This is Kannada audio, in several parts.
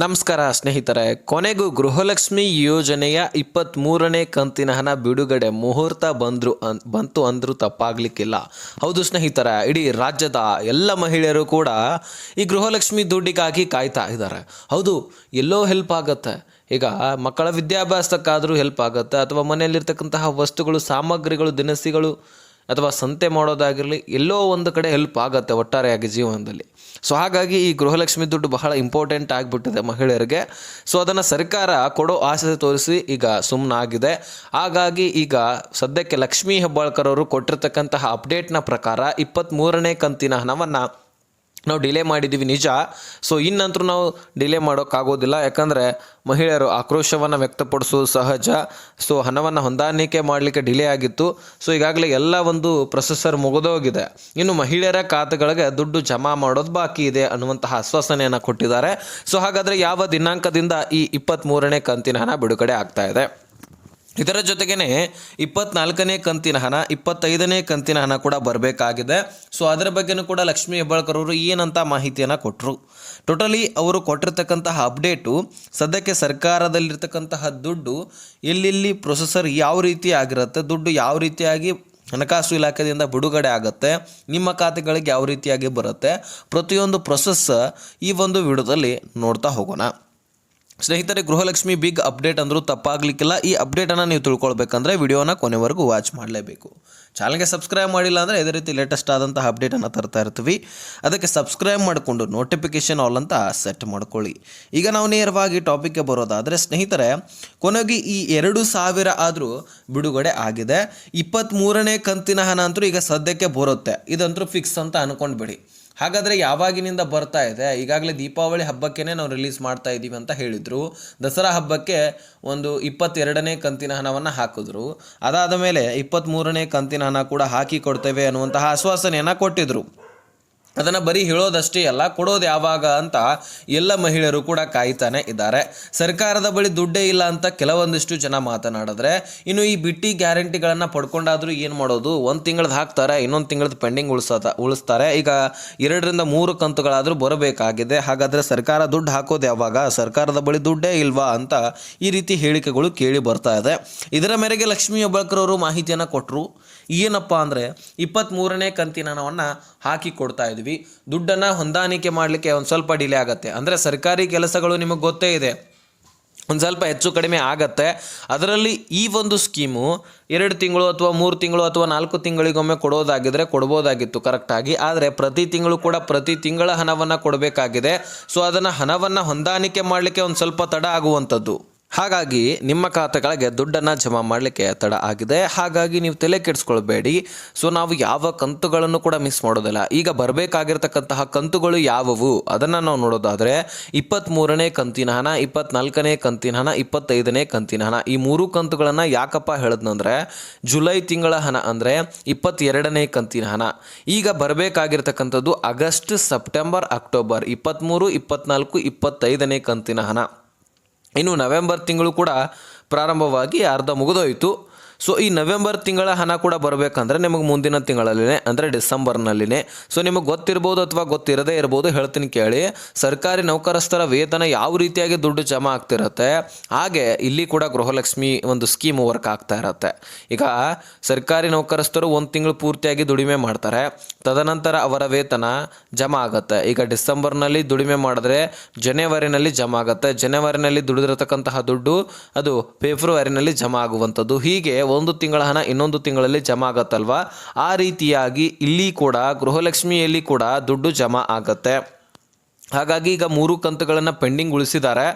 ನಮಸ್ಕಾರ ಸ್ನೇಹಿತರೆ, ಕೊನೆಗೂ ಗೃಹಲಕ್ಷ್ಮಿ ಯೋಜನೆಯ ಇಪ್ಪತ್ತ್ಮೂರನೇ ಕಂತಿನ ಹಣ ಬಿಡುಗಡೆ ಮುಹೂರ್ತ ಬಂದ್ರು ಅನ್, ಬಂತು ಅಂದರೂ ತಪ್ಪಾಗಲಿಕ್ಕಿಲ್ಲ. ಹೌದು ಸ್ನೇಹಿತರೆ, ಇಡೀ ರಾಜ್ಯದ ಎಲ್ಲ ಮಹಿಳೆಯರು ಕೂಡ ಈ ಗೃಹಲಕ್ಷ್ಮಿ ದುಡ್ಡಿಗಾಗಿ ಕಾಯ್ತಾ ಇದ್ದಾರೆ. ಹೌದು, ಎಲ್ಲೋ ಹೆಲ್ಪ್ ಆಗುತ್ತೆ. ಈಗ ಮಕ್ಕಳ ವಿದ್ಯಾಭ್ಯಾಸಕ್ಕಾದರೂ ಹೆಲ್ಪ್ ಆಗುತ್ತೆ, ಅಥವಾ ಮನೆಯಲ್ಲಿರ್ತಕ್ಕಂತಹ ವಸ್ತುಗಳು, ಸಾಮಗ್ರಿಗಳು, ದಿನಸಿಗಳು ಅಥವಾ ಸಂತೆ ಮಾಡೋದಾಗಿರಲಿ, ಎಲ್ಲೋ ಒಂದು ಕಡೆ ಹೆಲ್ಪ್ ಆಗುತ್ತೆ ಒಟ್ಟಾರೆಯಾಗಿ ಜೀವನದಲ್ಲಿ. ಸೊ ಹಾಗಾಗಿ ಈ ಗೃಹಲಕ್ಷ್ಮಿ ದುಡ್ಡು ಬಹಳ ಇಂಪಾರ್ಟೆಂಟ್ ಆಗಿಬಿಟ್ಟಿದೆ ಮಹಿಳೆಯರಿಗೆ. ಸೊ ಅದನ್ನು ಸರ್ಕಾರ ಕೊಡೋ ಆಸೆ ತೋರಿಸಿ ಈಗ ಸುಮ್ಮನಾಗಿದೆ ಹಾಗಾಗಿ ಈಗ ಸದ್ಯಕ್ಕೆ ಲಕ್ಷ್ಮೀ ಹೆಬ್ಬಾಳ್ಕರ್ ಅವರು ಕೊಟ್ಟಿರ್ತಕ್ಕಂತಹ ಅಪ್ಡೇಟ್ನ ಪ್ರಕಾರ ಇಪ್ಪತ್ತ್ಮೂರನೇ ಕಂತಿನ ಹಣವನ್ನು ನಾವು ಡಿಲೇ ಮಾಡಿದ್ದೀವಿ ನಿಜ. ಸೊ ಇನ್ನಂತರೂ ನಾವು ಡಿಲೇ ಮಾಡೋಕ್ಕಾಗೋದಿಲ್ಲ. ಯಾಕಂದರೆ ಮಹಿಳೆಯರು ಆಕ್ರೋಶವನ್ನು ವ್ಯಕ್ತಪಡಿಸೋದು ಸಹಜ. ಸೊ ಹಣವನ್ನು ಹೊಂದಾಣಿಕೆ ಮಾಡಲಿಕ್ಕೆ ಡಿಲೇ ಆಗಿತ್ತು. ಸೊ ಈಗಾಗಲೇ ಎಲ್ಲ ಒಂದು ಪ್ರೊಸೆಸರ್ ಮುಗಿದೋಗಿದೆ. ಇನ್ನು ಮಹಿಳೆಯರ ಖಾತೆಗಳಿಗೆ ದುಡ್ಡು ಜಮಾ ಮಾಡೋದು ಬಾಕಿ ಇದೆ ಅನ್ನುವಂತಹ ಆಶ್ವಾಸನೆಯನ್ನು ಕೊಟ್ಟಿದ್ದಾರೆ. ಸೊ ಹಾಗಾದರೆ ಯಾವ ದಿನಾಂಕದಿಂದ ಈ ಇಪ್ಪತ್ತ್ಮೂರನೇ ಕಂತಿನ ಹಣ ಬಿಡುಗಡೆ ಆಗ್ತಾ ಇದೆ? ಇದರ ಜೊತೆಗೇ ಇಪ್ಪತ್ನಾಲ್ಕನೇ ಕಂತಿನ ಹಣ, ಇಪ್ಪತ್ತೈದನೇ ಕಂತಿನ ಹಣ ಕೂಡ ಬರಬೇಕಾಗಿದೆ. ಸೊ ಅದರ ಬಗ್ಗೆನೂ ಕೂಡ ಲಕ್ಷ್ಮೀ ಹೆಬ್ಬಾಳ್ಕರ್ ಅವರು ಏನಂತ ಮಾಹಿತಿಯನ್ನು ಕೊಟ್ಟರು ಟೋಟಲಿ ಅವರು ಕೊಟ್ಟಿರ್ತಕ್ಕಂತಹ ಅಪ್ಡೇಟು, ಸದ್ಯಕ್ಕೆ ಸರ್ಕಾರದಲ್ಲಿರ್ತಕ್ಕಂತಹ ದುಡ್ಡು ಎಲ್ಲೆಲ್ಲಿ ಪ್ರೊಸೆಸರ್ ಯಾವ ರೀತಿ ಆಗಿರುತ್ತೆ, ದುಡ್ಡು ಯಾವ ರೀತಿಯಾಗಿ ಹಣಕಾಸು ಇಲಾಖೆಯಿಂದ ಬಿಡುಗಡೆ ಆಗುತ್ತೆ, ನಿಮ್ಮ ಖಾತೆಗಳಿಗೆ ಯಾವ ರೀತಿಯಾಗಿ ಬರುತ್ತೆ, ಪ್ರತಿಯೊಂದು ಪ್ರೊಸೆಸ್ ಈ ಒಂದು ವಿಡಿಯೋದಲ್ಲಿ ನೋಡ್ತಾ ಹೋಗೋಣ. ಸ್ನೇಹಿತರೆ, ಗೃಹಲಕ್ಷ್ಮಿ ಬಿಗ್ ಅಪ್ಡೇಟ್ ಅಂದರೂ ತಪ್ಪಾಗಲಿಕ್ಕಿಲ್ಲ. ಈ ಅಪ್ಡೇಟನ್ನು ನೀವು ತಿಳ್ಕೊಳ್ಬೇಕಂದ್ರೆ ವಿಡಿಯೋನ ಕೊನೆವರೆಗೂ ವಾಚ್ ಮಾಡಲೇಬೇಕು. ಚಾನಲ್ಗೆ ಸಬ್ಸ್ಕ್ರೈಬ್ ಮಾಡಿಲ್ಲ ಅಂದರೆ ಇದೇ ರೀತಿ ಲೇಟೆಸ್ಟ್ ಆದಂತಹ ಅಪ್ಡೇಟನ್ನು ತರ್ತಾ ಇರ್ತೀವಿ. ಅದಕ್ಕೆ ಸಬ್ಸ್ಕ್ರೈಬ್ ಮಾಡಿಕೊಂಡು ನೋಟಿಫಿಕೇಷನ್ ಆಲ್ ಅಂತ ಸೆಟ್ ಮಾಡ್ಕೊಳ್ಳಿ. ಈಗ ನಾವು ನೇರವಾಗಿ ಟಾಪಿಕ್ಗೆ ಬರೋದಾದರೆ, ಸ್ನೇಹಿತರೆ, ಕೊನೆಗೆ ಈ ಎರಡು ಸಾವಿರ ಆದರೂ ಬಿಡುಗಡೆ ಆಗಿದೆ. ಇಪ್ಪತ್ತ್ಮೂರನೇ ಕಂತಿನ ಹಣ ಅಂತೂ ಈಗ ಸದ್ಯಕ್ಕೆ ಬರುತ್ತೆ. ಇದಂತೂ ಫಿಕ್ಸ್ ಅಂತ ಅನ್ಕೊಂಡ್ಬಿಡಿ. ಹಾಗಾದರೆ ಯಾವಾಗಿನಿಂದ ಬರ್ತಾ ಇದೆ? ಈಗಾಗಲೇ ದೀಪಾವಳಿ ಹಬ್ಬಕ್ಕೇ ನಾವು ರಿಲೀಸ್ ಮಾಡ್ತಾ ಇದ್ದೀವಿ ಅಂತ ಹೇಳಿದರು. ದಸರಾ ಹಬ್ಬಕ್ಕೆ ಒಂದು ಇಪ್ಪತ್ತೆರಡನೇ ಕಂತಿನ ಹಣವನ್ನು ಹಾಕಿದ್ರು. ಅದಾದ ಮೇಲೆ ಇಪ್ಪತ್ತ್ಮೂರನೇ ಕಂತಿನ ಹಣ ಕೂಡ ಹಾಕಿ ಕೊಡ್ತೇವೆ ಅನ್ನುವಂತಹ ಆಶ್ವಾಸನೆಯನ್ನು ಕೊಟ್ಟಿದ್ರು. ಅದನ್ನು ಬರೀ ಹೇಳೋದಷ್ಟೇ ಅಲ್ಲ, ಕೊಡೋದು ಯಾವಾಗ ಅಂತ ಎಲ್ಲ ಮಹಿಳೆಯರು ಕೂಡ ಕಾಯ್ತಾನೆ ಇದ್ದಾರೆ. ಸರ್ಕಾರದ ಬಳಿ ದುಡ್ಡೇ ಇಲ್ಲ ಅಂತ ಕೆಲವೊಂದಿಷ್ಟು ಜನ ಮಾತನಾಡಿದ್ರೆ, ಇನ್ನು ಈ ಬಿಟ್ಟಿ ಗ್ಯಾರಂಟಿಗಳನ್ನು ಪಡ್ಕೊಂಡಾದರೂ ಏನು ಮಾಡೋದು? ಒಂದು ತಿಂಗಳದ್ದು ಹಾಕ್ತಾರೆ, ಇನ್ನೊಂದು ತಿಂಗಳದ್ದು ಪೆಂಡಿಂಗ್ ಉಳಿಸತ, ಉಳಿಸ್ತಾರೆ. ಈಗ ಎರಡರಿಂದ ಮೂರು ಕಂತುಗಳಾದರೂ ಬರಬೇಕಾಗಿದೆ. ಹಾಗಾದರೆ ಸರ್ಕಾರ ದುಡ್ಡು ಹಾಕೋದು ಯಾವಾಗ? ಸರ್ಕಾರದ ಬಳಿ ದುಡ್ಡೇ ಇಲ್ವಾ ಅಂತ ಈ ರೀತಿ ಹೇಳಿಕೆಗಳು ಕೇಳಿ ಬರ್ತಾ ಇದೆ. ಇದರ ಮೇರೆಗೆ ಲಕ್ಷ್ಮೀ ಹೆಬ್ಬಾಳ್ಕರ್ ಮಾಹಿತಿಯನ್ನು ಕೊಟ್ಟರು ಏನಪ್ಪ ಅಂದರೆ ಇಪ್ಪತ್ತ್ಮೂರನೇ ಕಂತಿನ ಹಣವನ್ನು ಹಾಕಿ ಕೊಡ್ತಾ ಇದ್ವಿ. ದುಡ್ಡನ್ನು ಹೊಂದಾಣಿಕೆ ಮಾಡಲಿಕ್ಕೆ ಒಂದು ಸ್ವಲ್ಪ ಡಿಲೇ ಆಗುತ್ತೆ. ಅಂದರೆ ಸರ್ಕಾರಿ ಕೆಲಸಗಳು ನಿಮಗೆ ಗೊತ್ತೇ ಇದೆ. ಒಂದು ಸ್ವಲ್ಪ ಹೆಚ್ಚು ಕಡಿಮೆ ಆಗತ್ತೆ. ಅದರಲ್ಲಿ ಈ ಒಂದು ಸ್ಕೀಮು ಎರಡು ತಿಂಗಳು ಅಥವಾ ಮೂರು ತಿಂಗಳು ಅಥವಾ ನಾಲ್ಕು ತಿಂಗಳಿಗೊಮ್ಮೆ ಕೊಡೋದಾಗಿದ್ದರೆ ಕೊಡ್ಬೋದಾಗಿತ್ತು ಕರೆಕ್ಟಾಗಿ ಆದರೆ ಪ್ರತಿ ತಿಂಗಳು ಕೂಡ ಪ್ರತಿ ತಿಂಗಳ ಹಣವನ್ನು ಕೊಡಬೇಕಾಗಿದೆ. ಸೊ ಅದನ್ನು ಹಣವನ್ನು ಹೊಂದಾಣಿಕೆ ಮಾಡಲಿಕ್ಕೆ ಒಂದು ಸ್ವಲ್ಪ ತಡ ಆಗುವಂಥದ್ದು. ಹಾಗಾಗಿ ನಿಮ್ಮ ಖಾತೆಗಳಿಗೆ ದುಡ್ಡನ್ನು ಜಮಾ ಮಾಡಲಿಕ್ಕೆ ತಡ ಆಗಿದೆ. ಹಾಗಾಗಿ ನೀವು ತಲೆ ಕೆಡಿಸ್ಕೊಳ್ಬೇಡಿ. ಸೊ ನಾವು ಯಾವ ಕಂತುಗಳನ್ನು ಕೂಡ ಮಿಸ್ ಮಾಡೋದಿಲ್ಲ. ಈಗ ಬರಬೇಕಾಗಿರ್ತಕ್ಕಂತಹ ಕಂತುಗಳು ಯಾವುವು? ಅದನ್ನು ನಾವು ನೋಡೋದಾದರೆ ಇಪ್ಪತ್ತ್ಮೂರನೇ ಕಂತಿನ ಹಣ, ಇಪ್ಪತ್ನಾಲ್ಕನೇ ಕಂತಿನ ಹಣ, ಇಪ್ಪತ್ತೈದನೇ ಕಂತಿನ ಹಣ. ಈ ಮೂರು ಕಂತುಗಳನ್ನು ಯಾಕಪ್ಪ ಹೇಳಿದ್ನಂದ್ರೆ ಜುಲೈ ತಿಂಗಳ ಹಣ ಅಂದರೆ ಇಪ್ಪತ್ತೆರಡನೇ ಕಂತಿನ ಹಣ. ಈಗ ಬರಬೇಕಾಗಿರ್ತಕ್ಕಂಥದ್ದು ಆಗಸ್ಟ್, ಸೆಪ್ಟೆಂಬರ್, ಅಕ್ಟೋಬರ್. ಇಪ್ಪತ್ತ್ಮೂರು ಇಪ್ಪತ್ನಾಲ್ಕು, ಇಪ್ಪತ್ತೈದನೇ ಕಂತಿನ ಹಣ. ಇನ್ನು ನವೆಂಬರ್ ತಿಂಗಳು ಕೂಡ ಪ್ರಾರಂಭವಾಗಿ ಅರ್ಧ ಮುಗಿದೋಯಿತು. ಸೊ ಈ ನವೆಂಬರ್ ತಿಂಗಳ ಹಣ ಕೂಡ ಬರಬೇಕಂದ್ರೆ ನಿಮಗೆ ಮುಂದಿನ ತಿಂಗಳಲ್ಲೇ ಅಂದರೆ ಡಿಸೆಂಬರ್ನಲ್ಲಿನೇ. ಸೊ ನಿಮಗೆ ಗೊತ್ತಿರ್ಬೋದು ಅಥವಾ ಗೊತ್ತಿರದೇ ಇರ್ಬೋದು ಹೇಳ್ತೀನಿ ಕೇಳಿ. ಸರ್ಕಾರಿ ನೌಕರಸ್ಥರ ವೇತನ ಯಾವ ರೀತಿಯಾಗಿ ದುಡ್ಡು ಜಮಾ ಆಗ್ತಿರತ್ತೆ? ಹಾಗೆ ಇಲ್ಲಿ ಕೂಡ ಗೃಹಲಕ್ಷ್ಮಿ ಒಂದು ಸ್ಕೀಮ್ ವರ್ಕ್ ಆಗ್ತಾ ಇರತ್ತೆ. ಈಗ ಸರ್ಕಾರಿ ನೌಕರಸ್ಥರು ಒಂದು ತಿಂಗಳು ಪೂರ್ತಿಯಾಗಿ ದುಡಿಮೆ ಮಾಡ್ತಾರೆ. ತದನಂತರ ಅವರ ವೇತನ ಜಮಾ ಆಗುತ್ತೆ. ಈಗ ಡಿಸೆಂಬರ್ನಲ್ಲಿ ದುಡಿಮೆ ಮಾಡಿದ್ರೆ ಜನವರಿನಲ್ಲಿ ಜಮಾ ಆಗುತ್ತೆ. ಜನವರಿನಲ್ಲಿ ದುಡಿದಿರತಕ್ಕಂತಹ ದುಡ್ಡು ಅದು ಫೆಬ್ರವರಿನಲ್ಲಿ ಜಮಾ ಆಗುವಂಥದ್ದು. ಹೀಗೆ ಒಂದು ತಿಂಗಳ ಹಣ ಇನ್ನೊಂದು ತಿಂಗಳಲ್ಲಿ ಜಮಾ ಆಗತ್ತಲ್ವಾ? ಆ ರೀತಿಯಾಗಿ ಇಲ್ಲಿ ಕೂಡ ಗೃಹಲಕ್ಷ್ಮಿಯಲ್ಲಿ ಕೂಡ ದುಡ್ಡು ಜಮಾ ಆಗತ್ತೆ. ಹಾಗಾಗಿ ಈಗ ಮೂರು ಕಂತುಗಳನ್ನು ಪೆಂಡಿಂಗ್ ಉಳಿಸಿದ್ದಾರೆ.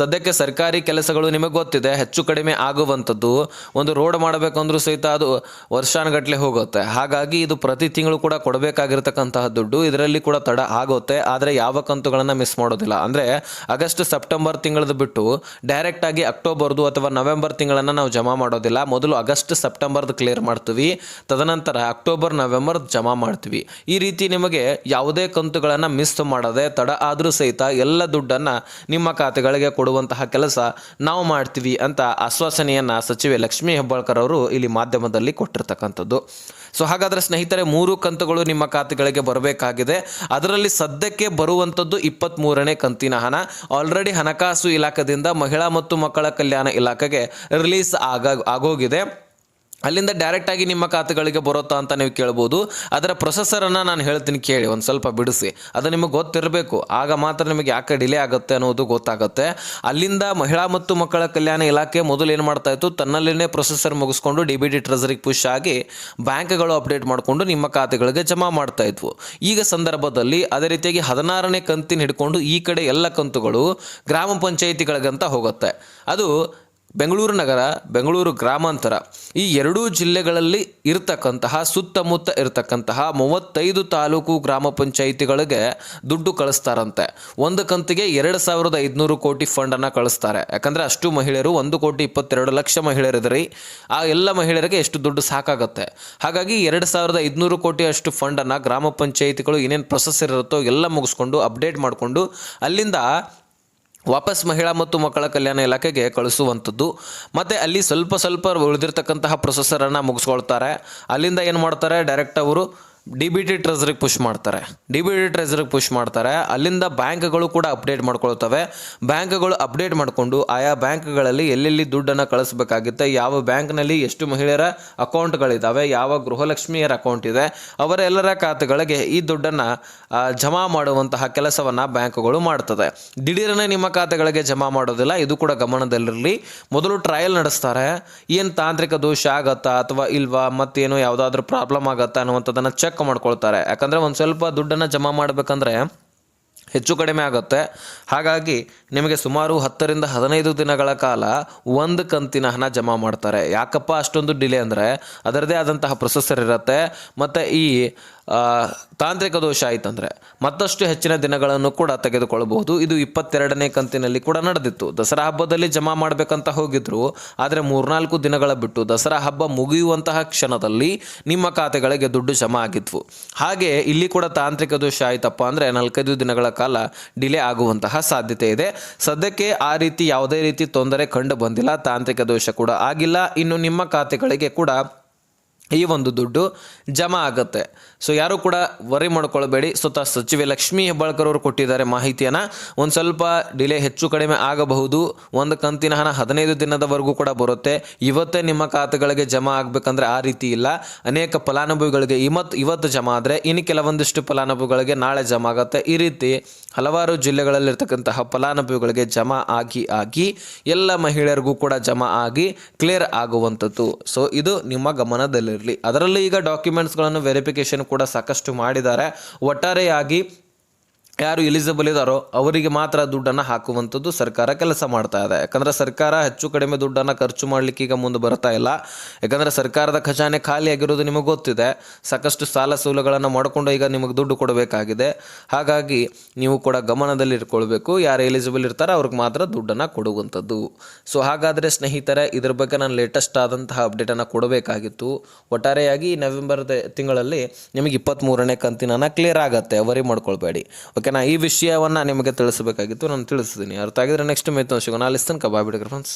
ಸದ್ಯಕ್ಕೆ ಸರ್ಕಾರಿ ಕೆಲಸಗಳು ನಿಮಗೆ ಗೊತ್ತಿದೆ, ಹೆಚ್ಚು ಕಡಿಮೆ ಆಗುವಂಥದ್ದು. ಒಂದು ರೋಡ್ ಮಾಡಬೇಕಂದ್ರೂ ಸಹಿತ ಅದು ವರ್ಷಾನುಗಟ್ಟಲೆ ಹೋಗುತ್ತೆ. ಹಾಗಾಗಿ ಇದು ಪ್ರತಿ ತಿಂಗಳು ಕೂಡ ಕೊಡಬೇಕಾಗಿರ್ತಕ್ಕಂತಹ ದುಡ್ಡು. ಇದರಲ್ಲಿ ಕೂಡ ತಡ ಆಗುತ್ತೆ. ಆದರೆ ಯಾವ ಕಂತುಗಳನ್ನು ಮಿಸ್ ಮಾಡೋದಿಲ್ಲ. ಅಂದರೆ ಆಗಸ್ಟ್, ಸೆಪ್ಟೆಂಬರ್ ತಿಂಗಳದ್ದು ಬಿಟ್ಟು ಡೈರೆಕ್ಟಾಗಿ ಅಕ್ಟೋಬರ್ದು ಅಥವಾ ನವೆಂಬರ್ ತಿಂಗಳನ್ನು ನಾವು ಜಮಾ ಮಾಡೋದಿಲ್ಲ. ಮೊದಲು ಆಗಸ್ಟ್, ಸೆಪ್ಟೆಂಬರ್ದು ಕ್ಲಿಯರ್ ಮಾಡ್ತೀವಿ. ತದನಂತರ ಅಕ್ಟೋಬರ್, ನವೆಂಬರ್ ಜಮಾ ಮಾಡ್ತೀವಿ. ಈ ರೀತಿ ನಿಮಗೆ ಯಾವುದೇ ಕಂತುಗಳನ್ನು ಮಿಸ್ ಮಾಡದೆ ತಡ ಆದರೂ ಸಹಿತ ಎಲ್ಲ ದುಡ್ಡನ್ನು ನಿಮ್ಮ ಖಾತೆಗಳಿಗೆ ಕೊಡುವಂತಹ ಕೆಲಸ ನಾವು ಮಾಡ್ತೀವಿ ಅಂತ ಆಶ್ವಾಸನೆಯನ್ನು ಸಚಿವೆ ಲಕ್ಷ್ಮೀ ಹೆಬ್ಬಾಳ್ಕರ್ ಅವರು ಇಲ್ಲಿ ಮಾಧ್ಯಮದಲ್ಲಿ ಕೊಟ್ಟಿರ್ತಕ್ಕಂಥದ್ದು. ಸೊ ಹಾಗಾದರೆ ಸ್ನೇಹಿತರೆ, ಮೂರು ಕಂತುಗಳು ನಿಮ್ಮ ಖಾತೆಗಳಿಗೆ ಬರಬೇಕಾಗಿದೆ. ಅದರಲ್ಲಿ ಸದ್ಯಕ್ಕೆ ಬರುವಂಥದ್ದು ಇಪ್ಪತ್ತ್ಮೂರನೇ ಕಂತಿನ ಹಣ. ಆಲ್ರೆಡಿ ಹಣಕಾಸು ಇಲಾಖೆಯಿಂದ ಮಹಿಳಾ ಮತ್ತು ಮಕ್ಕಳ ಕಲ್ಯಾಣ ಇಲಾಖೆಗೆ ರಿಲೀಸ್ ಆಗ, ಆಗೋಗಿದೆ. ಅಲ್ಲಿಂದ ಡೈರೆಕ್ಟ್ ಆಗಿ ನಿಮ್ಮ ಖಾತೆಗಳಿಗೆ ಬರುತ್ತಾ ಅಂತ ನೀವು ಕೇಳ್ಬೋದು. ಅದರ ಪ್ರೊಸೆಸರನ್ನು ನಾನು ಹೇಳ್ತೀನಿ ಕೇಳಿ, ಒಂದು ಸ್ವಲ್ಪ ಬಿಡಿಸಿ. ಅದು ನಿಮಗೆ ಗೊತ್ತಿರಬೇಕು. ಆಗ ಮಾತ್ರ ನಿಮಗೆ ಯಾಕೆ ಡಿಲೇ ಆಗುತ್ತೆ ಅನ್ನೋದು ಗೊತ್ತಾಗುತ್ತೆ. ಅಲ್ಲಿಂದ ಮಹಿಳಾ ಮತ್ತು ಮಕ್ಕಳ ಕಲ್ಯಾಣ ಇಲಾಖೆ ಮೊದಲು ಏನು ಮಾಡ್ತಾ ಇತ್ತು ತನ್ನಲ್ಲಿನೇ ಪ್ರೊಸೆಸರ್ ಮುಗಿಸ್ಕೊಂಡು ಡಿ ಬಿ ಡಿ ಟ್ರೆಸರಿಗೆ ಪುಷ್ ಆಗಿ ಬ್ಯಾಂಕ್ಗಳು ಅಪ್ಡೇಟ್ ಮಾಡಿಕೊಂಡು ನಿಮ್ಮ ಖಾತೆಗಳಿಗೆ ಜಮಾ ಮಾಡ್ತಾ ಇದ್ವು. ಈಗ ಸಂದರ್ಭದಲ್ಲಿ ಅದೇ ರೀತಿಯಾಗಿ ಹದಿನಾರನೇ ಕಂತಿನ ಹಿಡ್ಕೊಂಡು ಈ ಕಡೆ ಎಲ್ಲ ಕಂತುಗಳು ಗ್ರಾಮ ಪಂಚಾಯಿತಿಗಳಿಗಂತ ಹೋಗುತ್ತೆ. ಅದು ಬೆಂಗಳೂರು ನಗರ, ಬೆಂಗಳೂರು ಗ್ರಾಮಾಂತರ ಈ ಎರಡೂ ಜಿಲ್ಲೆಗಳಲ್ಲಿ ಇರತಕ್ಕಂತಹ ಸುತ್ತಮುತ್ತ ಇರತಕ್ಕಂತಹ ಮೂವತ್ತೈದು ತಾಲೂಕು ಗ್ರಾಮ ಪಂಚಾಯಿತಿಗಳಿಗೆ ದುಡ್ಡು ಕಳಿಸ್ತಾರಂತೆ. ಒಂದು ಕಂತಿಗೆ ಎರಡು ಸಾವಿರದ ಐದುನೂರು ಕೋಟಿ ಫಂಡನ್ನು ಕಳಿಸ್ತಾರೆ. ಯಾಕಂದರೆ ಅಷ್ಟು ಮಹಿಳೆಯರು, ಒಂದು ಕೋಟಿ ಇಪ್ಪತ್ತೆರಡು ಲಕ್ಷ ಮಹಿಳೆಯರಿದ್ರಿ. ಆ ಎಲ್ಲ ಮಹಿಳೆಯರಿಗೆ ಎಷ್ಟು ದುಡ್ಡು ಸಾಕಾಗುತ್ತೆ? ಹಾಗಾಗಿ ಎರಡು ಸಾವಿರದ ಐದುನೂರು ಕೋಟಿ ಅಷ್ಟು ಫಂಡನ್ನು ಗ್ರಾಮ ಪಂಚಾಯಿತಿಗಳು ಏನೇನು ಪ್ರೊಸೆಸ್ ಇರುತ್ತೋ ಎಲ್ಲ ಮುಗಿಸ್ಕೊಂಡು ಅಪ್ಡೇಟ್ ಮಾಡಿಕೊಂಡು ಅಲ್ಲಿಂದ ವಾಪಸ್ ಮಹಿಳಾ ಮತ್ತು ಮಕ್ಕಳ ಕಲ್ಯಾಣ ಇಲಾಖೆಗೆ ಕಳಿಸುವಂಥದ್ದು. ಮತ್ತು ಅಲ್ಲಿ ಸ್ವಲ್ಪ ಸ್ವಲ್ಪ ಉಳಿದಿರ್ತಕ್ಕಂತಹ ಪ್ರೊಸೆಸರನ್ನು ಮುಗಿಸ್ಕೊಳ್ತಾರೆ. ಅಲ್ಲಿಂದ ಏನು ಮಾಡ್ತಾರೆ? ಡೈರೆಕ್ಟ್ ಅವರು ಡಿ ಬಿ ಟಿ ಟ್ರೆಸರಿಗೆ ಪುಷ್ ಮಾಡ್ತಾರೆ. ಡಿ ಬಿ ಟಿ ಟ್ರೆಸರಿಗೆ ಪುಷ್ ಮಾಡ್ತಾರೆ. ಅಲ್ಲಿಂದ ಬ್ಯಾಂಕ್ಗಳು ಕೂಡ ಅಪ್ಡೇಟ್ ಮಾಡ್ಕೊಳ್ತವೆ. ಬ್ಯಾಂಕ್ಗಳು ಅಪ್ಡೇಟ್ ಮಾಡಿಕೊಂಡು ಆಯಾ ಬ್ಯಾಂಕ್ಗಳಲ್ಲಿ ಎಲ್ಲೆಲ್ಲಿ ದುಡ್ಡನ್ನು ಕಳಿಸ್ಬೇಕಾಗುತ್ತೆ, ಯಾವ ಬ್ಯಾಂಕ್ನಲ್ಲಿ ಎಷ್ಟು ಮಹಿಳೆಯರ ಅಕೌಂಟ್ಗಳಿದ್ದಾವೆ ಯಾವ ಗೃಹಲಕ್ಷ್ಮಿಯರ ಅಕೌಂಟ್ ಇದೆ, ಅವರೆಲ್ಲರ ಖಾತೆಗಳಿಗೆ ಈ ದುಡ್ಡನ್ನು ಜಮಾ ಮಾಡುವಂತಹ ಕೆಲಸವನ್ನು ಬ್ಯಾಂಕ್ಗಳು ಮಾಡ್ತದೆ. ದಿಢೀರನೇ ನಿಮ್ಮ ಖಾತೆಗಳಿಗೆ ಜಮಾ ಮಾಡೋದಿಲ್ಲ, ಇದು ಕೂಡ ಗಮನದಲ್ಲಿರಲಿ. ಮೊದಲು ಟ್ರಯಲ್ ನಡೆಸ್ತಾರೆ. ಏನು ತಾಂತ್ರಿಕ ದೋಷ ಆಗತ್ತಾ ಅಥವಾ ಇಲ್ವಾ, ಮತ್ತೇನು ಯಾವುದಾದ್ರೂ ಪ್ರಾಬ್ಲಮ್ ಆಗತ್ತಾ ಅನ್ನುವಂಥದ್ದನ್ನು ಚೆಕ್ ಮಾಡ್ಕೊಳ್ತಾರೆ. ಯಾಕಂದರೆ ಒಂದು ಸ್ವಲ್ಪ ದುಡ್ಡನ್ನು ಜಮಾ ಮಾಡಬೇಕಂದ್ರೆ ಹೆಚ್ಚು ಕಡಿಮೆ ಆಗುತ್ತೆ. ಹಾಗಾಗಿ ನಿಮಗೆ ಸುಮಾರು ಹತ್ತರಿಂದ ಹದಿನೈದು ದಿನಗಳ ಕಾಲ ಒಂದು ಕಂತಿನ ಹಣ ಜಮಾ ಮಾಡ್ತಾರೆ. ಯಾಕಪ್ಪ ಅಷ್ಟೊಂದು ಡಿಲೇ ಅಂದರೆ ಅದರದೇ ಆದಂತಹ ಪ್ರೊಸೆಸರ್ ಇರುತ್ತೆ. ಮತ್ತು ಈ ತಾಂತ್ರಿಕ ದೋಷ ಆಯ್ತಂದರೆ ಮತ್ತಷ್ಟು ಹೆಚ್ಚಿನ ದಿನಗಳನ್ನು ಕೂಡ ತೆಗೆದುಕೊಳ್ಳಬಹುದು. ಇದು ಇಪ್ಪತ್ತೆರಡನೇ ಕಂತಿನಲ್ಲಿ ಕೂಡ ನಡೆದಿತ್ತು. ದಸರಾ ಹಬ್ಬದಲ್ಲಿ ಜಮಾ ಮಾಡಬೇಕಂತ ಹೋಗಿದ್ರು. ಆದರೆ ಮೂರ್ನಾಲ್ಕು ದಿನಗಳ ಬಿಟ್ಟು ದಸರಾ ಹಬ್ಬ ಮುಗಿಯುವಂತಹ ಕ್ಷಣದಲ್ಲಿ ನಿಮ್ಮ ಖಾತೆಗಳಿಗೆ ದುಡ್ಡು ಜಮಾ ಆಗಿದ್ವು. ಹಾಗೆ ಇಲ್ಲಿ ಕೂಡ ತಾಂತ್ರಿಕ ದೋಷ ಆಯಿತಪ್ಪ ಅಂದರೆ ನಾಲ್ಕೈದು ದಿನಗಳ ಕಾಲ ಡಿಲೇ ಆಗುವಂತಹ ಸಾಧ್ಯತೆ ಇದೆ. ಸದ್ಯಕ್ಕೆ ಆ ರೀತಿ ಯಾವುದೇ ರೀತಿ ತೊಂದರೆ ಕಂಡು ಬಂದಿಲ್ಲ. ತಾಂತ್ರಿಕ ದೋಷ ಕೂಡ ಆಗಿಲ್ಲ. ಇನ್ನು ನಿಮ್ಮ ಖಾತೆಗಳಿಗೆ ಕೂಡ ಈ ಒಂದು ದುಡ್ಡು ಜಮಾ ಆಗುತ್ತೆ. ಸೊ ಯಾರು ಕೂಡ ವರಿ ಮಾಡ್ಕೊಳ್ಬೇಡಿ. ಸ್ವತಃ ಸಚಿವೆ ಲಕ್ಷ್ಮೀ ಹೆಬ್ಬಾಳ್ಕರ್ ಅವರು ಕೊಟ್ಟಿದ್ದಾರೆ ಮಾಹಿತಿಯನ್ನು. ಒಂದು ಸ್ವಲ್ಪ ಡಿಲೇ ಹೆಚ್ಚು ಕಡಿಮೆ ಆಗಬಹುದು. ಒಂದು ಕಂತಿನ ಹಣ ಹದಿನೈದು ದಿನದವರೆಗೂ ಕೂಡ ಬರುತ್ತೆ. ಇವತ್ತೇ ನಿಮ್ಮ ಖಾತೆಗಳಿಗೆ ಜಮಾ ಆಗಬೇಕಂದ್ರೆ ಆ ರೀತಿ ಇಲ್ಲ. ಅನೇಕ ಫಲಾನುಭವಿಗಳಿಗೆ ಇವತ್ತು ಇವತ್ತು ಜಮಾ ಆದರೆ ಇನ್ನು ಕೆಲವೊಂದಿಷ್ಟು ಫಲಾನುಭವಿಗಳಿಗೆ ನಾಳೆ ಜಮಾ ಆಗುತ್ತೆ. ಈ ರೀತಿ ಹಲವಾರು ಜಿಲ್ಲೆಗಳಲ್ಲಿರ್ತಕ್ಕಂತಹ ಫಲಾನುಭವಿಗಳಿಗೆ ಜಮಾ ಆಗಿ ಆಗಿ ಎಲ್ಲ ಮಹಿಳೆಯರಿಗೂ ಕೂಡ ಜಮಾ ಆಗಿ ಕ್ಲಿಯರ್ ಆಗುವಂಥದ್ದು. ಸೊ ಇದು ನಿಮ್ಮ ಗಮನದಲ್ಲಿರಲಿ ಅದರಲ್ಲಿ ಈಗ ಡಾಕ್ಯುಮೆಂಟ್ಸ್ಗಳನ್ನು ವೆರಿಫಿಕೇಶನ್ ಕೂಡ ಸಾಕಷ್ಟು ಮಾಡಿದ್ದಾರೆ. ಒಟ್ಟಾರೆಯಾಗಿ ಯಾರು ಎಲಿಜಿಬಲ್ ಇದ್ದಾರೋ ಅವರಿಗೆ ಮಾತ್ರ ದುಡ್ಡನ್ನು ಹಾಕುವಂಥದ್ದು ಸರ್ಕಾರ ಕೆಲಸ ಮಾಡ್ತಾ ಇದೆ. ಯಾಕಂದರೆ ಸರ್ಕಾರ ಹೆಚ್ಚು ಕಡಿಮೆ ದುಡ್ಡನ್ನು ಖರ್ಚು ಮಾಡಲಿಕ್ಕೆ ಈಗ ಮುಂದೆ ಬರ್ತಾ ಇಲ್ಲ. ಯಾಕಂದರೆ ಸರ್ಕಾರದ ಖಜಾನೆ ಖಾಲಿ ಆಗಿರೋದು ನಿಮಗೆ ಗೊತ್ತಿದೆ. ಸಾಕಷ್ಟು ಸಾಲ ಸೌಲಗಳನ್ನು ಮಾಡಿಕೊಂಡು ಈಗ ನಿಮಗೆ ದುಡ್ಡು ಕೊಡಬೇಕಾಗಿದೆ. ಹಾಗಾಗಿ ನೀವು ಕೂಡ ಗಮನದಲ್ಲಿ ಇಟ್ಕೊಳ್ಬೇಕು. ಯಾರು ಎಲಿಜಿಬಲ್ ಇರ್ತಾರೋ ಅವ್ರಿಗೆ ಮಾತ್ರ ದುಡ್ಡನ್ನು ಕೊಡುವಂಥದ್ದು. ಸೊ ಹಾಗಾದರೆ ಸ್ನೇಹಿತರೆ, ಇದ್ರ ಬಗ್ಗೆ ನಾನು ಲೇಟೆಸ್ಟ್ ಆದಂತಹ ಅಪ್ಡೇಟನ್ನು ಕೊಡಬೇಕಾಗಿತ್ತು. ಒಟ್ಟಾರೆಯಾಗಿ ನವೆಂಬರ್ ತಿಂಗಳಲ್ಲಿ ನಿಮಗೆ ಇಪ್ಪತ್ತ್ಮೂರನೇ ಕಂತಿನ ಕ್ಲಿಯರ್ ಆಗುತ್ತೆ. ವರಿ ಮಾಡ್ಕೊಳ್ಬೇಡಿ. ಓಕೆನಾ ಈ ವಿಷಯವನ್ನು ನಿಮಗೆ ತಿಳಿಸಬೇಕಾಗಿತ್ತು, ನಾನು ತಿಳಿಸಿದ್ದೀನಿ ಅರ್ಥ ಆಗಿದ್ರೆ ನೆಕ್ಸ್ಟ್ ಮೇತ್ ಸಿಗೋಣ ಅಲ್ಲಿ ತನಕ ಬಾಯ್ ಫ್ರೆಂಡ್ಸ್